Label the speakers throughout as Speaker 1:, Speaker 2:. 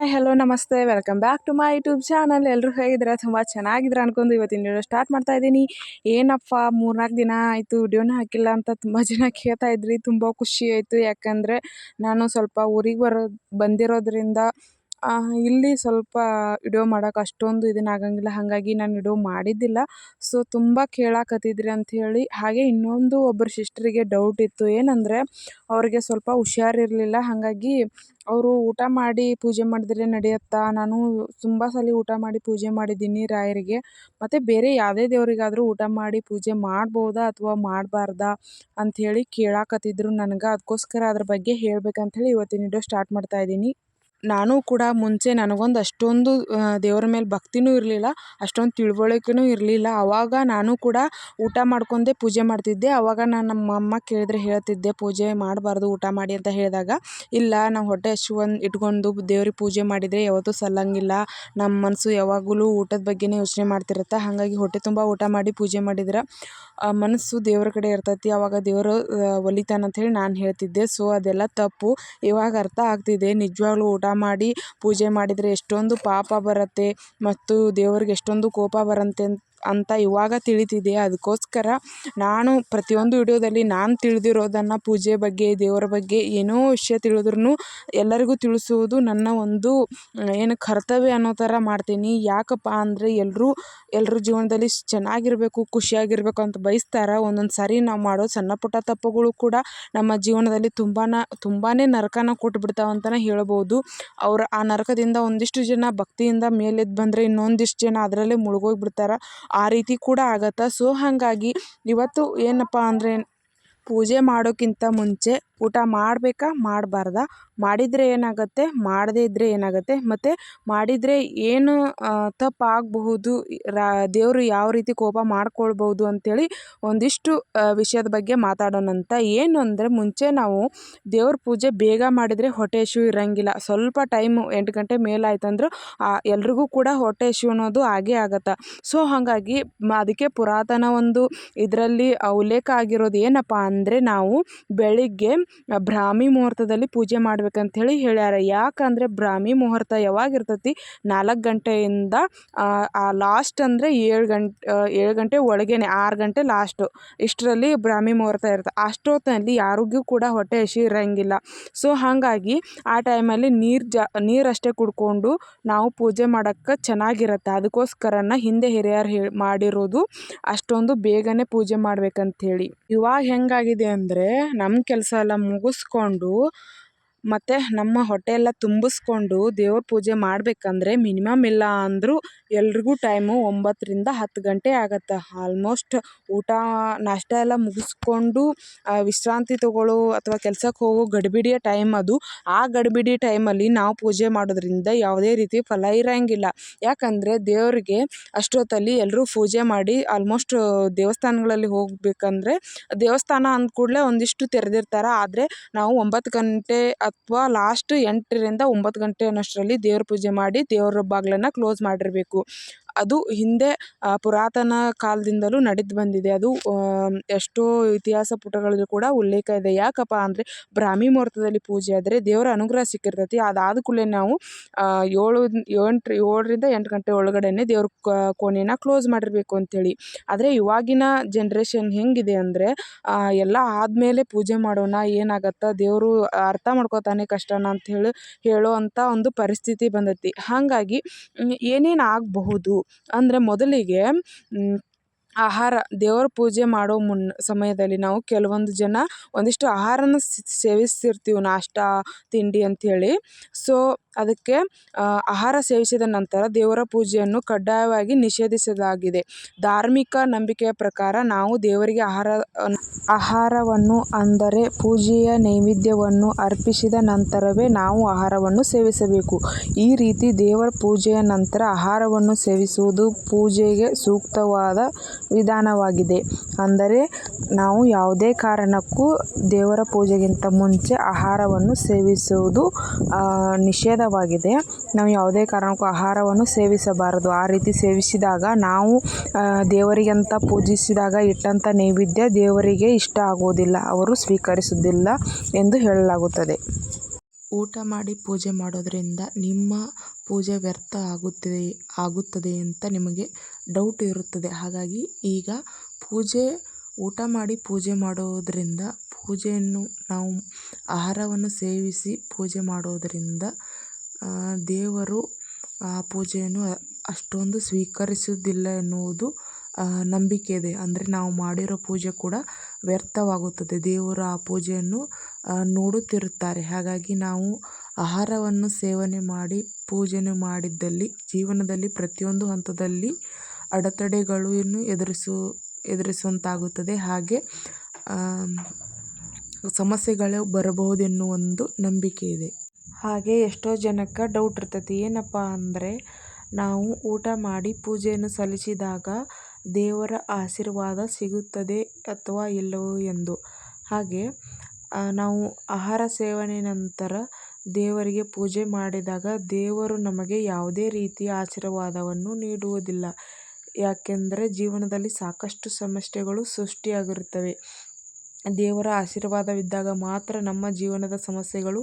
Speaker 1: Hello, ನಮಸ್ತೆ. Welcome back to my YouTube channel. ಎಲ್ಲರೂ ಹೇಗಿದ್ದೀರಾ? ತುಂಬ ಚೆನ್ನಾಗಿದ್ದೀರಾ ಅನ್ಕೊಂಡು ಇವತ್ತಿನ ವಿಡಿಯೋ ಸ್ಟಾರ್ಟ್ ಮಾಡ್ತಾ ಇದ್ದೀನಿ. ಏನಪ್ಪ, ಮೂರ್ನಾಲ್ಕು ದಿನ ಆಯಿತು ವಿಡಿಯೋನ ಹಾಕಿಲ್ಲ ಅಂತ ತುಂಬ ಜನ ಕೇಳ್ತಾ ಇದ್ರಿ. ತುಂಬ ಖುಷಿ ಆಯಿತು. ಯಾಕಂದರೆ ನಾನು ಸ್ವಲ್ಪ ಊರಿಗೆ ಬರೋ, ಬಂದಿರೋದ್ರಿಂದ ಇಲ್ಲಿ ಸ್ವಲ್ಪ ವಿಡಿಯೋ ಮಾಡೋಕೆ ಅಷ್ಟೊಂದು ಇದನ್ನ ಆಗಂಗಿಲ್ಲ. ಹಾಗಾಗಿ ನಾನು ವಿಡಿಯೋ ಮಾಡಿದ್ದಿಲ್ಲ. ಸೊ ತುಂಬ ಕೇಳಾಕತ್ತಿದ್ರಿ ಅಂಥೇಳಿ ಹಾಗೆ ಇನ್ನೊಂದು ಒಬ್ಬರು ಸಿಸ್ಟ್ರಿಗೆ ಡೌಟ್ ಇತ್ತು. ಏನಂದರೆ, ಅವ್ರಿಗೆ ಸ್ವಲ್ಪ ಹುಷಾರಿರಲಿಲ್ಲ ಹಾಗಾಗಿ ಅವರು ಊಟ ಮಾಡಿ ಪೂಜೆ ಮಾಡಿದ್ರೆ ನಡೆಯುತ್ತಾ? ನಾನು ತುಂಬ ಸಲ ಊಟ ಮಾಡಿ ಪೂಜೆ ಮಾಡಿದ್ದೀನಿ ರಾಯರಿಗೆ. ಮತ್ತು ಬೇರೆ ಯಾವುದೇ ದೇವರಿಗಾದರೂ ಊಟ ಮಾಡಿ ಪೂಜೆ ಮಾಡ್ಬೋದಾ ಅಥವಾ ಮಾಡಬಾರ್ದಾ ಅಂಥೇಳಿ ಕೇಳಾಕತ್ತಿದ್ರು ನನಗೆ. ಅದಕ್ಕೋಸ್ಕರ ಅದ್ರ ಬಗ್ಗೆ ಹೇಳ್ಬೇಕಂಥೇಳಿ ಇವತ್ತಿನ ವಿಡಿಯೋ ಸ್ಟಾರ್ಟ್ ಮಾಡ್ತಾ ಇದ್ದೀನಿ. ನಾನು ಕೂಡ ಮುಂಚೆ ನನಗೊಂದು ಅಷ್ಟೊಂದು ದೇವ್ರ ಮೇಲೆ ಭಕ್ತಿನೂ ಇರಲಿಲ್ಲ, ಅಷ್ಟೊಂದು ತಿಳುವಳಿಕೆನೂ ಇರಲಿಲ್ಲ. ಆವಾಗ ನಾನು ಕೂಡ ಊಟ ಮಾಡ್ಕೊಂಡೆ ಪೂಜೆ ಮಾಡ್ತಿದ್ದೆ. ಆವಾಗ ನಾನು ನಮ್ಮ ಅಮ್ಮ ಕೇಳಿದ್ರೆ ಹೇಳ್ತಿದ್ದೆ, ಪೂಜೆ ಮಾಡಬಾರ್ದು, ಊಟ ಮಾಡಿ ಅಂತ ಹೇಳಿದಾಗ, ಇಲ್ಲ, ನಾವು ಹೊಟ್ಟೆ ಹಸಿವನ್ನು ಇಟ್ಕೊಂಡು ದೇವ್ರಿಗೆ ಪೂಜೆ ಮಾಡಿದರೆ ಯಾವತ್ತೂ ಸಲ್ಲಂಗಿಲ್ಲ. ನಮ್ಮ ಮನಸ್ಸು ಯಾವಾಗಲೂ ಊಟದ ಬಗ್ಗೆನೇ ಯೋಚನೆ ಮಾಡ್ತಿರುತ್ತೆ. ಹಾಗಾಗಿ ಹೊಟ್ಟೆ ತುಂಬ ಊಟ ಮಾಡಿ ಪೂಜೆ ಮಾಡಿದ್ರೆ ಮನಸ್ಸು ದೇವ್ರ ಕಡೆ ಇರ್ತೈತಿ. ಆವಾಗ ದೇವರು ಒಲಿತಾನೆ ಹೇಳಿ ನಾನು ಹೇಳ್ತಿದ್ದೆ. ಸೊ, ಅದೆಲ್ಲ ತಪ್ಪು. ಇವಾಗ ಅರ್ಥ ಆಗ್ತಿದೆ. ನಿಜವಾಗ್ಲೂ ಊಟ ಮಾಡಿ ಪೂಜೆ ಮಾಡಿದರೆ ಎಷ್ಟೊಂದು ಪಾಪ ಬರುತ್ತೆ ಮತ್ತು ದೇವ್ರಿಗೆ ಎಷ್ಟೊಂದು ಕೋಪ ಬರುತ್ತೆ ಅಂತ ಇವಾಗ ತಿಳಿತಿದೆ ಅದಕ್ಕೋಸ್ಕರ ನಾನು ಪ್ರತಿಯೊಂದು ವಿಡಿಯೋದಲ್ಲಿ ನಾನು ತಿಳಿದಿರೋದನ್ನು ಪೂಜೆ ಬಗ್ಗೆ, ದೇವರ ಬಗ್ಗೆ ಏನೋ ವಿಷಯ ತಿಳಿದ್ರೂ ಎಲ್ಲರಿಗೂ ತಿಳಿಸುವುದು ನನ್ನ ಒಂದು, ಏನು ಕರ್ತವ್ಯ ಅನ್ನೋ ಥರ ಮಾಡ್ತೀನಿ. ಯಾಕಪ್ಪ ಅಂದರೆ ಎಲ್ಲರೂ ಎಲ್ಲರೂ ಜೀವನದಲ್ಲಿ ಚೆನ್ನಾಗಿರಬೇಕು, ಖುಷಿಯಾಗಿರಬೇಕು ಅಂತ ಬಯಸ್ತಾರೆ. ಒಂದೊಂದು ಸಾರಿ ನಾವು ಮಾಡೋ ಸಣ್ಣ ಪುಟ್ಟ ತಪ್ಪುಗಳು ಕೂಡ ನಮ್ಮ ಜೀವನದಲ್ಲಿ ತುಂಬಾ ತುಂಬಾ ನರಕನ ಕೊಟ್ಬಿಡ್ತಾವೆ ಅಂತಲೇ ಹೇಳ್ಬೋದು. ಅವ್ರು ಆ ನರಕದಿಂದ ಒಂದಿಷ್ಟು ಜನ ಭಕ್ತಿಯಿಂದ ಮೇಲೆದ್ದು ಬಂದರೆ ಇನ್ನೊಂದಿಷ್ಟು ಜನ ಅದರಲ್ಲೇ ಮುಳುಗೋಗ್ಬಿಡ್ತಾರೆ. ಆ ರೀತಿ ಕೂಡ ಆಗತ್ತೆ? ಸೊ ಹಾಗಾಗಿ ಇವತ್ತು ಏನಪ್ಪ ಅಂದರೆ ಪೂಜೆ ಮಾಡೋಕ್ಕಿಂತ ಮುಂಚೆ ಊಟ ಮಾಡಬೇಕಾ? ಮಾಡಬಾರ್ದಾ? ಮಾಡಿದರೆ ಏನಾಗುತ್ತೆ? ಮಾಡದೇ ಇದ್ದರೆ ಏನಾಗುತ್ತೆ? ಮತ್ತು ಮಾಡಿದರೆ ಏನು ತಪ್ಪಾಗಬಹುದು? ರಾ, ದೇವರು ಯಾವ ರೀತಿ ಕೋಪ ಮಾಡ್ಕೊಳ್ಬೋದು ಅಂಥೇಳಿ ಒಂದಿಷ್ಟು ವಿಷಯದ ಬಗ್ಗೆ ಮಾತಾಡೋಣಂತ ಏನು ಅಂದರೆ ಮುಂಚೆ ನಾವು ದೇವ್ರ ಪೂಜೆ ಬೇಗ ಮಾಡಿದರೆ ಹೊಟ್ಟೆ ಹಸಿವು ಇರೋಂಗಿಲ್ಲ. ಸ್ವಲ್ಪ ಟೈಮು, ಎಂಟು ಗಂಟೆ ಮೇಲಾಯ್ತಂದ್ರೆ ಎಲ್ರಿಗೂ ಕೂಡ ಹೊಟ್ಟೆ ಹಸಿವು ಅನ್ನೋದು ಆಗೇ ಆಗತ್ತೆ. ಸೊ, ಹಾಗಾಗಿ ಅದಕ್ಕೆ ಪುರಾತನ ಒಂದು ಇದರಲ್ಲಿ ಉಲ್ಲೇಖ ಆಗಿರೋದು ಏನಪ್ಪ ಅಂದರೆ ನಾವು ಬೆಳಿಗ್ಗೆ ಬ್ರಾಹ್ಮಿ ಮುಹೂರ್ತದಲ್ಲಿ ಪೂಜೆ ಮಾಡ್ಬೇಕಂತ ಹೇಳಿ ಹೇಳ್ಯಾರ. ಯಾಕಂದರೆ ಬ್ರಾಹ್ಮಿ ಮುಹೂರ್ತ ಯಾವಾಗ ಇರ್ತೈತಿ ನಾಲ್ಕು ಗಂಟೆಯಿಂದ, ಆ ಲಾಸ್ಟ್ ಅಂದರೆ ಏಳು ಗಂಟೆ ಏಳು ಗಂಟೆ ಒಳಗೇನೆ, ಆರು ಗಂಟೆ ಲಾಸ್ಟು ಇಷ್ಟರಲ್ಲಿ ಬ್ರಾಹ್ಮಿ ಮುಹೂರ್ತ ಇರುತ್ತೆ. ಅಷ್ಟೊತ್ತಲ್ಲಿ ಯಾರಿಗೂ ಕೂಡ ಹೊಟ್ಟೆ ಹಸಿ ಇರೋಂಗಿಲ್ಲ ಸೊ ಹಾಗಾಗಿ ಆ ಟೈಮಲ್ಲಿ ನೀರು ಜಾ ನೀರಷ್ಟೇ ಕುಡ್ಕೊಂಡು ನಾವು ಪೂಜೆ ಮಾಡೋಕ್ಕೆ ಚೆನ್ನಾಗಿರುತ್ತೆ. ಅದಕ್ಕೋಸ್ಕರನ ಹಿಂದೆ ಹಿರಿಯರು ಹೇಳಿ ಮಾಡಿರೋದು ಅಷ್ಟೊಂದು ಬೇಗನೆ ಪೂಜೆ ಮಾಡ್ಬೇಕಂಥೇಳಿ ಇವಾಗ ಹೆಂಗಾಗಿದೆ ಅಂದರೆ ನಮ್ಮ ಕೆಲಸ ಎಲ್ಲ ಮುಗಿಸ್ಕೊಂಡು ಮತ್ತು ನಮ್ಮ ಹೊಟ್ಟೆ ಎಲ್ಲ ತುಂಬಿಸ್ಕೊಂಡು ದೇವ್ರ ಪೂಜೆ ಮಾಡಬೇಕಂದ್ರೆ ಮಿನಿಮಮ್ ಇಲ್ಲ ಅಂದರೂ ಎಲ್ರಿಗೂ ಟೈಮು ಒಂಬತ್ತರಿಂದ ಹತ್ತು ಗಂಟೆ ಆಗತ್ತೆ. ಆಲ್ಮೋಸ್ಟ್ ಊಟ, ನಾಷ್ಟ ಎಲ್ಲ ಮುಗಿಸ್ಕೊಂಡು ವಿಶ್ರಾಂತಿ ತಗೊಳ್ಳೋ ಅಥವಾ ಕೆಲ್ಸಕ್ಕೆ ಹೋಗೋ ಗಡಿಬಿಡಿಯ ಟೈಮ್ ಅದು. ಆ ಗಡಿಬಿಡಿ ಟೈಮಲ್ಲಿ ನಾವು ಪೂಜೆ ಮಾಡೋದ್ರಿಂದ ಯಾವುದೇ ರೀತಿ ಫಲ ಇರೋಂಗಿಲ್ಲ. ಯಾಕಂದರೆ ದೇವರಿಗೆ ಅಷ್ಟೊತ್ತಲ್ಲಿ ಎಲ್ಲರೂ ಪೂಜೆ ಮಾಡಿ ಆಲ್ಮೋಸ್ಟ್ ದೇವಸ್ಥಾನಗಳಲ್ಲಿ ಹೋಗಬೇಕಂದ್ರೆ ದೇವಸ್ಥಾನ ಅಂದ ಕೂಡಲೇ ಒಂದಿಷ್ಟು ತೆರೆದಿರ್ತಾರೆ. ಆದರೆ ನಾವು ಒಂಬತ್ತು ಗಂಟೆ ಅಥವಾ ಲಾಸ್ಟ್ ಎಂಟರಿಂದ ಒಂಬತ್ತು ಗಂಟೆ ಅನ್ನೋಷ್ಟರಲ್ಲಿ ದೇವ್ರ ಪೂಜೆ ಮಾಡಿ ದೇವ್ರ ಬಾಗಿಲನ್ನ ಕ್ಲೋಸ್ ಮಾಡಿರಬೇಕು. ಅದು ಹಿಂದೆ ಪುರಾತನ ಕಾಲದಿಂದಲೂ ನಡೆದು ಬಂದಿದೆ. ಅದು ಎಷ್ಟೋ ಇತಿಹಾಸ ಪುಟಗಳಲ್ಲಿ ಕೂಡ ಉಲ್ಲೇಖ ಇದೆ. ಯಾಕಪ್ಪ ಅಂದರೆ, ಬ್ರಾಹ್ಮಿ ಮುಹೂರ್ತದಲ್ಲಿ ಪೂಜೆ ಆದರೆ ದೇವರ ಅನುಗ್ರಹ ಸಿಕ್ಕಿರ್ತೈತಿ. ಅದಾದ ಕೂಡಲೇ ನಾವು ಏಳು ಎಂಟು ಏಳರಿಂದ ಎಂಟು ಗಂಟೆ ಒಳಗಡೆನೆ ದೇವ್ರ ಕೋಣೆನ ಕ್ಲೋಸ್ ಮಾಡಿರಬೇಕು ಅಂಥೇಳಿ ಆದರೆ ಇವಾಗಿನ ಜನ್ರೇಷನ್ ಹೆಂಗಿದೆ ಅಂದರೆ ಎಲ್ಲ ಆದಮೇಲೆ ಪೂಜೆ ಮಾಡೋಣ, ಏನಾಗತ್ತೆ, ದೇವರು ಅರ್ಥ ಮಾಡ್ಕೊತಾನೆ ಕಷ್ಟನ ಅಂತ ಹೇಳಿ, ಹೇಳೋ ಅಂಥ ಒಂದು ಪರಿಸ್ಥಿತಿ ಬಂದೈತಿ. ಹಾಗಾಗಿ ಏನೇನು ಆಗಬಹುದು? ಅಂದರೆ ಮೊದಲಿಗೆ ಆಹಾರ, ದೇವರ ಪೂಜೆ ಮಾಡೋ ಮುನ್ನ ಸಮಯದಲ್ಲಿ ನಾವು ಕೆಲವೊಂದು ಜನ ಒಂದಿಷ್ಟು ಆಹಾರನ ಸೇವಿಸ್ತಿರ್ತೀವಿ, ನಾಷ್ಟ, ತಿಂಡಿ ಅಂಥೇಳಿ ಸೊ ಅದಕ್ಕೆ ಆಹಾರ ಸೇವಿಸಿದ ನಂತರ ದೇವರ ಪೂಜೆಯನ್ನು ಕಡ್ಡಾಯವಾಗಿ ನಿಷೇಧಿಸಲಾಗಿದೆ. ಧಾರ್ಮಿಕ ನಂಬಿಕೆಯ ಪ್ರಕಾರ ನಾವು ದೇವರಿಗೆ ಆಹಾರ, ಆಹಾರವನ್ನು ಅಂದರೆ ಪೂಜೆಯ ನೈವೇದ್ಯವನ್ನು ಅರ್ಪಿಸಿದ ನಂತರವೇ ನಾವು ಆಹಾರವನ್ನು ಸೇವಿಸಬೇಕು. ಈ ರೀತಿ ದೇವರ ಪೂಜೆಯ ನಂತರ ಆಹಾರವನ್ನು ಸೇವಿಸುವುದು ಪೂಜೆಗೆ ಸೂಕ್ತವಾದ ವಿಧಾನವಾಗಿದೆ. ಅಂದರೆ ನಾವು ಯಾವುದೇ ಕಾರಣಕ್ಕೂ ದೇವರ ಪೂಜೆಗಿಂತ ಮುಂಚೆ ಆಹಾರವನ್ನು ಸೇವಿಸುವುದು ನಿಷೇಧವಾಗಿದೆ ನಾವು ಯಾವುದೇ ಕಾರಣಕ್ಕೂ ಆಹಾರವನ್ನು ಸೇವಿಸಬಾರದು. ಆ ರೀತಿ ಸೇವಿಸಿದಾಗ ನಾವು ದೇವರಿಗೆ ಅಂತ ಪೂಜಿಸಿದಾಗ ಇಟ್ಟಂಥ ನೈವೇದ್ಯ ದೇವರಿಗೆ ಇಷ್ಟ ಆಗುವುದಿಲ್ಲ. ಅವರು ಸ್ವೀಕರಿಸುವುದಿಲ್ಲ ಎಂದು ಹೇಳಲಾಗುತ್ತದೆ.
Speaker 2: ಊಟ ಮಾಡಿ ಪೂಜೆ ಮಾಡೋದರಿಂದ ನಿಮ್ಮ ಪೂಜೆ ವ್ಯರ್ಥ ಆಗುತ್ತದೆ ಆಗುತ್ತದೆ ಅಂತ ನಿಮಗೆ ಡೌಟ್ ಇರುತ್ತದೆ. ಹಾಗಾಗಿ ಈಗ ಪೂಜೆ, ಊಟ ಮಾಡಿ ಪೂಜೆ ಮಾಡೋದರಿಂದ ಪೂಜೆಯನ್ನು ನಾವು, ಆಹಾರವನ್ನು ಸೇವಿಸಿ ಪೂಜೆ ಮಾಡೋದರಿಂದ ದೇವರು ಆ ಪೂಜೆಯನ್ನು ಅಷ್ಟೊಂದು ಸ್ವೀಕರಿಸುವುದಿಲ್ಲ ಎನ್ನುವುದು ನಂಬಿಕೆ ಇದೆ. ಅಂದರೆ ನಾವು ಮಾಡಿರೋ ಪೂಜೆ ಕೂಡ ವ್ಯರ್ಥವಾಗುತ್ತದೆ. ದೇವರು ಆ ಪೂಜೆಯನ್ನು ನೋಡುತ್ತಿರುತ್ತಾರೆ. ಹಾಗಾಗಿ ನಾವು ಆಹಾರವನ್ನು ಸೇವನೆ ಮಾಡಿ, ಪೂಜೆಯನ್ನು ಮಾಡಿದ್ದಲ್ಲಿ, ಜೀವನದಲ್ಲಿ ಪ್ರತಿಯೊಂದು ಹಂತದಲ್ಲಿ ಅಡೆತಡೆಗಳನ್ನು ಎದುರಿಸು, ಎದುರಿಸುವಂತಾಗುತ್ತದೆ. ಹಾಗೆ ಸಮಸ್ಯೆಗಳು ಬರಬಹುದೆನ್ನುವ ಒಂದು ನಂಬಿಕೆ ಇದೆ. ಹಾಗೆ ಎಷ್ಟೋ ಜನಕ್ಕೆ ಡೌಟ್ ಇರ್ತೈತಿ. ಏನಪ್ಪ ಅಂದರೆ, ನಾವು ಊಟ ಮಾಡಿ ಪೂಜೆಯನ್ನು ಸಲ್ಲಿಸಿದಾಗ ದೇವರ ಆಶೀರ್ವಾದ ಸಿಗುತ್ತದೆ ಅಥವಾ ಇಲ್ಲವೋ ಎಂದು. ಹಾಗೆ ನಾವು ಆಹಾರ ಸೇವನೆ ನಂತರ ದೇವರಿಗೆ ಪೂಜೆ ಮಾಡಿದಾಗ ದೇವರು ನಮಗೆ ಯಾವುದೇ ರೀತಿಯ ಆಶೀರ್ವಾದವನ್ನು ನೀಡುವುದಿಲ್ಲ. ಯಾಕೆಂದರೆ, ಜೀವನದಲ್ಲಿ ಸಾಕಷ್ಟು ಸಮಸ್ಯೆಗಳು ಸೃಷ್ಟಿಯಾಗಿರುತ್ತವೆ. ದೇವರ ಆಶೀರ್ವಾದವಿದ್ದಾಗ ಮಾತ್ರ ನಮ್ಮ ಜೀವನದ ಸಮಸ್ಯೆಗಳು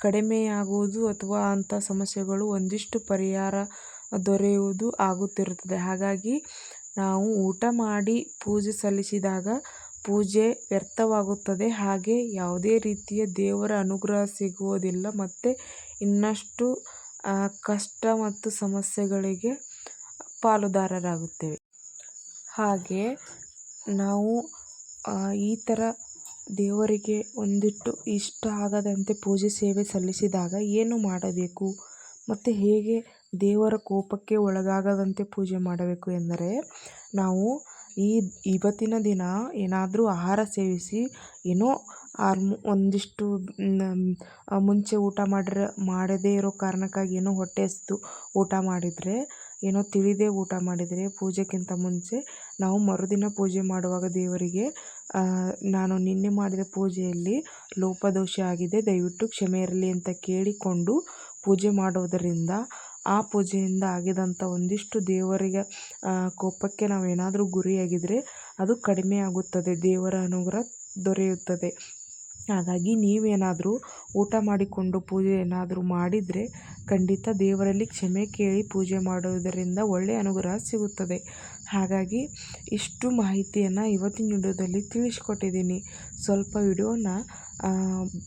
Speaker 2: ಕಡಿಮೆಯಾಗುವುದು ಅಥವಾ ಅಂಥ ಸಮಸ್ಯೆಗಳು ಒಂದಿಷ್ಟು ಪರಿಹಾರ ದೊರೆಯುವುದು ಆಗುತ್ತಿರುತ್ತದೆ. ಹಾಗಾಗಿ ನಾವು ಊಟ ಮಾಡಿ ಪೂಜೆ ಸಲ್ಲಿಸಿದಾಗ ಪೂಜೆ ವ್ಯರ್ಥವಾಗುತ್ತದೆ. ಹಾಗೆ ಯಾವುದೇ ರೀತಿಯ ದೇವರ ಅನುಗ್ರಹ ಸಿಗುವುದಿಲ್ಲ. ಮತ್ತು ಇನ್ನಷ್ಟು ಕಷ್ಟ ಮತ್ತು ಸಮಸ್ಯೆಗಳಿಗೆ ಪಾಲುದಾರರಾಗುತ್ತೇವೆ. ಹಾಗೆ ನಾವು ಈ ಥರ ದೇವರಿಗೆ ಒಂದಿಟ್ಟು ಇಷ್ಟ ಆಗದಂತೆ ಪೂಜೆ ಸೇವೆ ಸಲ್ಲಿಸಿದಾಗ ಏನು ಮಾಡಬೇಕು? ಮತ್ತು ಹೇಗೆ ದೇವರ ಕೋಪಕ್ಕೆ ಒಳಗಾಗದಂತೆ ಪೂಜೆ ಮಾಡಬೇಕು ಎಂದರೆ, ನಾವು ಈ ಇವತ್ತಿನ ದಿನ ಏನಾದರೂ ಆಹಾರ ಸೇವಿಸಿ, ಏನೋ ಆರ್ಮು ಒಂದಿಷ್ಟು ಮುಂಚೆ ಊಟ ಮಾಡಿರ, ಮಾಡದೇ ಇರೋ ಕಾರಣಕ್ಕಾಗಿ ಏನೋ ಹೊಟ್ಟೆ ಹಸಿದು ಊಟ ಮಾಡಿದರೆ, ಏನೋ ತಿಳಿದೇ ಊಟ ಮಾಡಿದರೆ ಪೂಜೆಗಿಂತ ಮುಂಚೆ ನಾವು ಮರುದಿನ ಪೂಜೆ ಮಾಡುವಾಗ ದೇವರಿಗೆ ನಾನು ನಿನ್ನೆ ಮಾಡಿದ ಪೂಜೆಯಲ್ಲಿ ಲೋಪದೋಷ ಆಗಿದೆ, ದಯವಿಟ್ಟು ಕ್ಷಮೆ ಇರಲಿ ಅಂತ ಕೇಳಿಕೊಂಡು ಪೂಜೆ ಮಾಡೋದರಿಂದ ಆ ಪೂಜೆಯಿಂದ ಆಗಿದಂಥ ಒಂದಿಷ್ಟು ದೇವರಿಗೆ ಕೋಪಕ್ಕೆ ನಾವೇನಾದರೂ ಗುರಿಯಾಗಿದ್ದರೆ ಅದು ಕಡಿಮೆ ಆಗುತ್ತದೆ, ದೇವರ ಅನುಗ್ರಹ ದೊರೆಯುತ್ತದೆ. ಹಾಗಾಗಿ ನೀವೇನಾದರೂ ಊಟ ಮಾಡಿಕೊಂಡು ಪೂಜೆ ಏನಾದರೂ ಮಾಡಿದರೆ ಖಂಡಿತ ದೇವರಲ್ಲಿ ಕ್ಷಮೆ ಕೇಳಿ ಪೂಜೆ ಮಾಡುವುದರಿಂದ ಒಳ್ಳೆಯ ಅನುಗ್ರಹ ಸಿಗುತ್ತದೆ. ಹಾಗಾಗಿ ಇಷ್ಟು ಮಾಹಿತಿಯನ್ನು ಇವತ್ತಿನ ವಿಡಿಯೋದಲ್ಲಿ ತಿಳಿಸ್ಕೊಟ್ಟಿದ್ದೀನಿ. ಸ್ವಲ್ಪ ವಿಡಿಯೋನ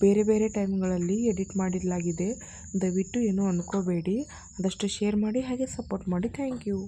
Speaker 2: ಬೇರೆ ಬೇರೆ ಟೈಮ್ಗಳಲ್ಲಿ ಎಡಿಟ್ ಮಾಡಿರಲಾಗಿದೆ ದಯವಿಟ್ಟು ಏನೂ ಅಂದ್ಕೋಬೇಡಿ ಆದಷ್ಟು ಶೇರ್ ಮಾಡಿ ಹಾಗೆ ಸಪೋರ್ಟ್ ಮಾಡಿ. Thank you.